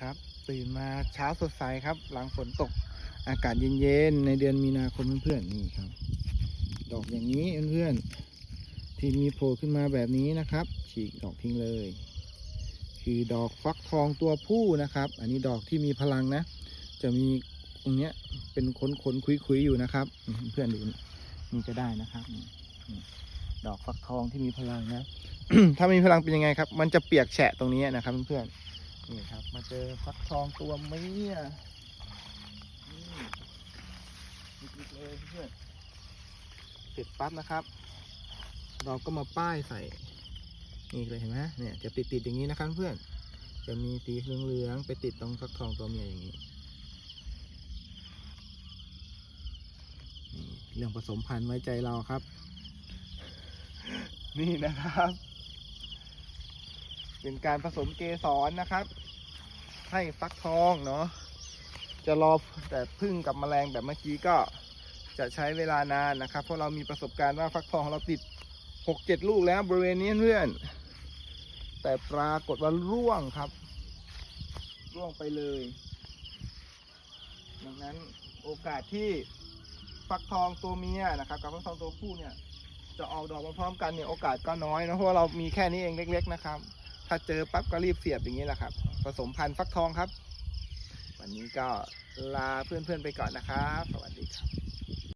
ครับตื่นมาเช้าสดใสครับ หลังฝนตกอากาศเย็นๆในเดือนมีนาคมเพื่อนๆนี่ครับ ดอกอย่างนี้เพื่อนๆที่มีโผล่ขึ้นมาแบบนี้นะครับ ฉีกดอกทิ้งเลย คือดอกฟักทองตัวผู้นะครับ อันนี้ดอกที่มีพลังนะ จะมีตรงเนี้ยเป็นขนขนๆคุยๆอยู่นะครับ เพื่อนๆดูนี่ก็ได้นะครับดอกฟักทองที่มีพลังนะ ถ้ามีพลังเป็นยังไงครับ มันจะเปียกแฉะตรงนี้นะครับเพื่อนๆ นี่ครับ มาเจอฟักทองตัวเมียนี่นิดๆเลยเพื่อนเสร็จปั๊บนะครับ เราก็มาป้ายใส่นี่เลยเห็นไหมเนี่ยจะติดติดๆอย่างนี้นะครับเพื่อน จะมีสีเหลืองๆไปติดตรงฟักทองตัวเมียอย่างนี้นี่เรื่องผสมพันธุ์ไว้ใจเราครับ นี่นะครับ เป็นการผสมเกสรนะครับ ให้ฟักทองเนาะจะรอแต่พึ่งกับแมลงแบบเมื่อกี้ก็จะใช้เวลานานนะครับ เพราะเรามีประสบการณ์ว่าฟักทองเราติดหกเจ็ดลูกแล้วบริเวณนี้เพื่อน แต่ปรากฏว่าร่วงครับ ร่วงไปเลย ดังนั้นโอกาสที่ฟักทองตัวเมียนะครับ กับฟักทองตัวผู้เนี่ยจะออกดอกมาพร้อมกันเนี่ยโอกาสก็น้อยนะเพราะเรามีแค่นี้เองเล็ก ๆ นะครับ ถ้าเจอปั๊บก็รีบเสียบอย่างนี้แหละครับ ผสมพันธุ์ฟักทองครับ วันนี้ก็ลาเพื่อนๆไปก่อนนะครับ สวัสดีครับ